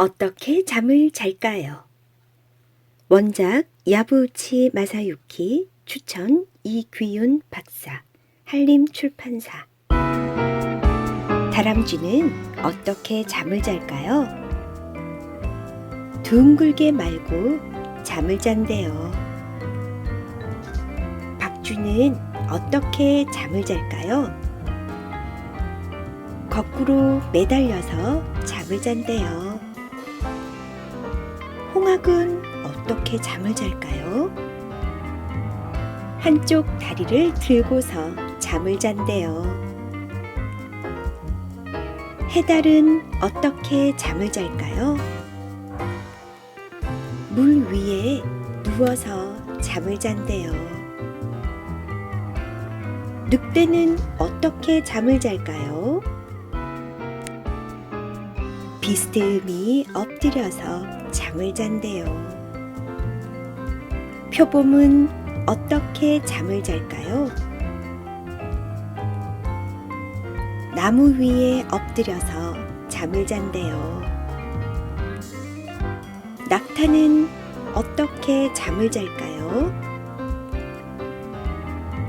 어떻게 잠을 잘까요? 원작 야부우치 마사유키 추천 이귀윤 박사 한림 출판사 다람쥐는 어떻게 잠을 잘까요? 둥글게 말고 잠을 잔대요. 박쥐는 어떻게 잠을 잘까요? 거꾸로 매달려서 잠을 잔대요. 홍학은 어떻게 잠을 잘까요? 한쪽 다리를 들고서 잠을 잔대요. 해달은 어떻게 잠을 잘까요? 물 위에 누워서 잠을 잔대요. 늑대는 어떻게 잠을 잘까요? 비스듬히 엎드려서 잠을 잔대요. 표범은 어떻게 잠을 잘까요? 나무 위에 엎드려서 잠을 잔대요. 낙타는 어떻게 잠을 잘까요?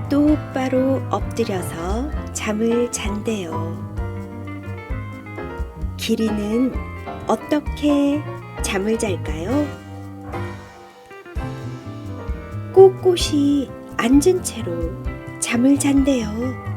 똑바로 엎드려서 잠을 잔대요. 기린은 어떻게 잠을 잘까요? 꼿꼿이 앉은 채로 잠을 잔대요.